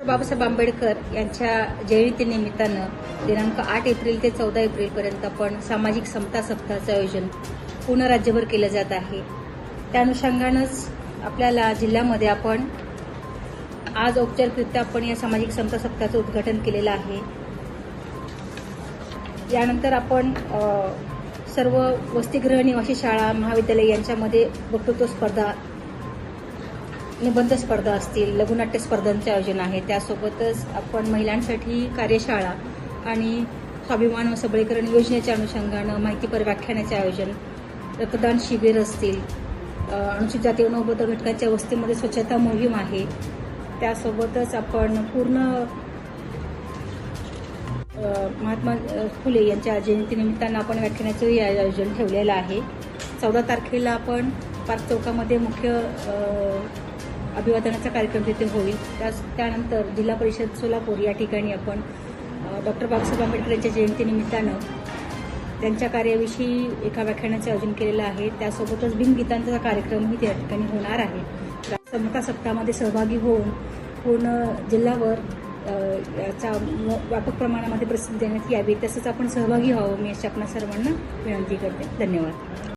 बाबासाहेब आंबेडकर यांच्या जयंतीनिमित्तानं दिनांक आठ एप्रिल ते चौदा एप्रिलपर्यंत आपण सामाजिक समता सप्ताहाचं आयोजन पूर्ण राज्यभर केलं जात आहे. त्या अनुषंगानंच आपल्याला जिल्ह्यामध्ये आपण आज औपचारिकरित्या आपण या सामाजिक समता सप्ताहाचं उद्घाटन केलेलं आहे. यानंतर आपण सर्व वसतिगृह निवासी शाळा महाविद्यालय यांच्यामध्ये वक्तृत्व स्पर्धा निबंध स्पर्धा असतील लघुनाट्य स्पर्धांचे आयोजन आहे त्यासोबतच आपण महिलांसाठी कार्यशाळा आणि स्वाभिमान व सबळीकरण योजनेच्या अनुषंगानं माहितीपर व्याख्यानाचे आयोजन रक्तदान शिबिर असतील अनुसूचित जाती नवबद्ध घटकाच्या घटकांच्या वस्तीमध्ये स्वच्छता मोहीम आहे त्यासोबतच आपण पूर्ण महात्मा फुले यांच्या जयंतीनिमित्तानं आपण व्याख्यानाचंही आयोजन ठेवलेलं आहे. चौदा तारखेला आपण पार्क चौकामध्ये मुख्य अभिवादनाचा कार्यक्रम तिथे होईल. त्याच त्यानंतर जिल्हा परिषद सोलापूर या ठिकाणी आपण डॉक्टर बाबासाहेब आंबेडकर यांच्या जयंतीनिमित्तानं त्यांच्या कार्याविषयी एका व्याख्यानाचे आयोजन केलेलं आहे. त्यासोबतच भीमगीतांचा कार्यक्रमही त्या ठिकाणी होणार आहे. समता सप्ताहामध्ये सहभागी होऊन पूर्ण जिल्ह्यावर याचा व्यापक प्रमाणामध्ये प्रसिद्धी देण्यात यावी. तसंच आपण सहभागी व्हावं मी अशी आपणा सर्वांना विनंती करते. धन्यवाद.